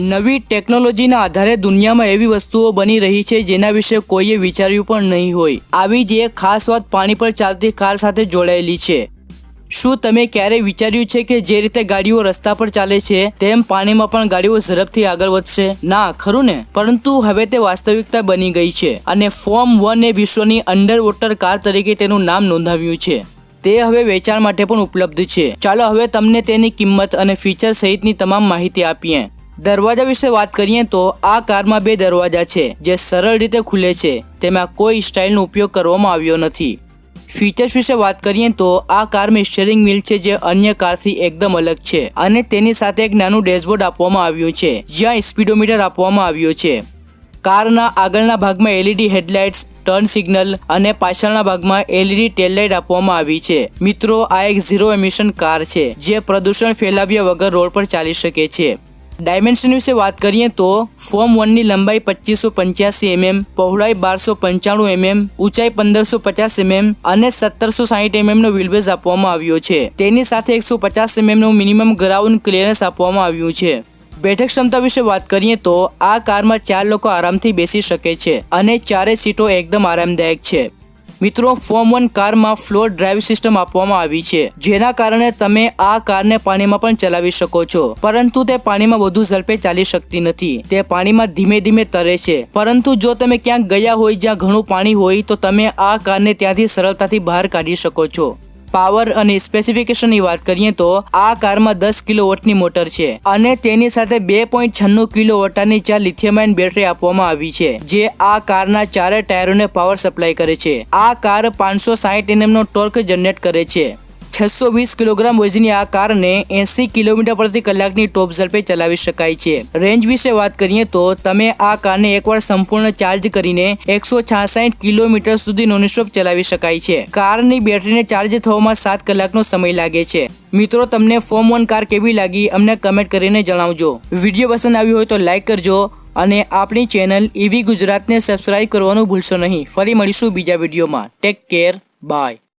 નવી ટેકનોલોજીના આધારે દુનિયામાં એવી વસ્તુઓ બની રહી છે જેના વિશે કોઈએ વિચાર્યું પણ નહીં હોય. આવી જ એક ખાસ વાત પાણી પર ચાલતી કાર સાથે જોડાયેલી છે. શું તમે ક્યારેય વિચાર્યું છે કે જે રીતે ગાડીઓ રસ્તા પર ચાલે છે, તેમ પાણીમાં પણ ગાડીઓ ઝડપથી આગળ વધશે? ના, ખરું ને? પરંતુ હવે તે વાસ્તવિકતા બની ગઈ છે અને ફોર્મ વન એ વિશ્વની અંડર વોટર કાર તરીકે તેનું નામ નોંધાવ્યું છે. તે હવે વેચાણ માટે પણ ઉપલબ્ધ છે. ચાલો હવે તમને તેની કિંમત અને ફીચર સહિતની તમામ માહિતી આપીએ. દરવાજા વિશે વાત કરીએ તો આ કારમાં બે દરવાજા છે, જે સરળ રીતે ખુલે છે. તેમાં કોઈ સ્ટાઇલનો ઉપયોગ કરવામાં આવ્યો નથી. ફીચર્સ વિશે વાત કરીએ તો આ કારમાં સ્ટેરિંગ વ્હીલ છે, જે અન્ય કારથી એકદમ અલગ છે અને તેની સાથે એક નાનું ડેશબોર્ડ આપવામાં આવ્યું છે, જ્યાં સ્પીડોમીટર આપવામાં આવ્યો છે. કારના આગળના ભાગમાં એલઈડી હેડલાઇટ્સ, ટર્ન સિગ્નલ અને પાછળના ભાગમાં એલઈડી ટેલલાઇટ આપવામાં આવી છે. મિત્રો, આ એક ઝીરો એમિશન કાર છે, જે પ્રદૂષણ ફેલાવ્યા વગર રોડ પર ચાલી શકે છે. ડાયમેન્શન વિશે વાત કરીએ તો ફોર્મ વનની લંબાઈ પચીસો પંચ્યાસી એમએમ, પહોળાઈ બારસો પંચાણું એમએમ, ઊંચાઈ પંદરસો પચાસ એમએમ અને સત્તરસો સાહીઠ એમએમ નો વ્હીલબેઝ આપવામાં આવ્યો છે. તેની સાથે એકસો પચાસ એમએમનું મિનિમમ ગ્રાઉન્ડ ક્લિયરન્સ આપવામાં આવ્યું છે. બેઠક ક્ષમતા વિશે વાત કરીએ તો આ કારમાં ચાર લોકો આરામથી બેસી શકે છે અને ચારે સીટો એકદમ આરામદાયક છે. મિત્રો ફોર્મ વન કારમાં ફ્લોર ડ્રાઈવ સિસ્ટમ આપવામાં આવી છે, જેના કારણે તમે આ કારને પાણીમાં પણ ચલાવી શકો છો. પરંતુ તે પાણીમાં વધુ ઝડપે ચાલી શકતી નથી. તે પાણીમાં ધીમે ધીમે તરે છે. પરંતુ જો તમે ક્યાંક ગયા હોય જ્યાં ઘણું પાણી હોય, તો તમે આ કારને ત્યાંથી સરળતાથી બહાર કાઢી શકો છો. પાવર અને સ્પેસિફિકેશનની વાત કરીએ તો આ કારમાં દસ કિલો વોટની મોટર છે અને તેની સાથે બે પોઈન્ટ છન્નું કિલો વોટની ચાર લિથિયમાઇન બેટરી આપવામાં આવી છે, જે આ કારના ચારે ટાયરોને પાવર સપ્લાય કરે છે. આ કાર પાંચસો સાહીઠ એનએમ નો ટોર્ક જનરેટ કરે છે. છસો વીસ કિલોગ્રામ વજનની આ કારને એસી કિલોમીટર પ્રતિ કલાકની ટોપ ઝડપે ચલાવી શકાય છે. રેન્જ વિશે વાત કરીએ તો તમે આ કારને એકવાર સંપૂર્ણ ચાર્જ કરીને એકસો છાસઠ કિલોમીટર સુધી નોનસ્ટોપ ચલાવી શકાય છે. કારની બેટરીને ચાર્જ થવામાં સાત કલાકનો સમય લાગે છે. મિત્રો, તમને ફોર્મ વન કાર કેવી લાગી અમને કમેન્ટ કરીને જણાવજો. વીડિયો પસંદ આવ્યો હોય તો લાઈક કરજો અને આપણી ચેનલ ઈવી ગુજરાતને સબસ્ક્રાઇબ કરવાનું ભૂલશો નહીં. ફરી મળીશું બીજા વિડીયોમાં. Take care. બાય.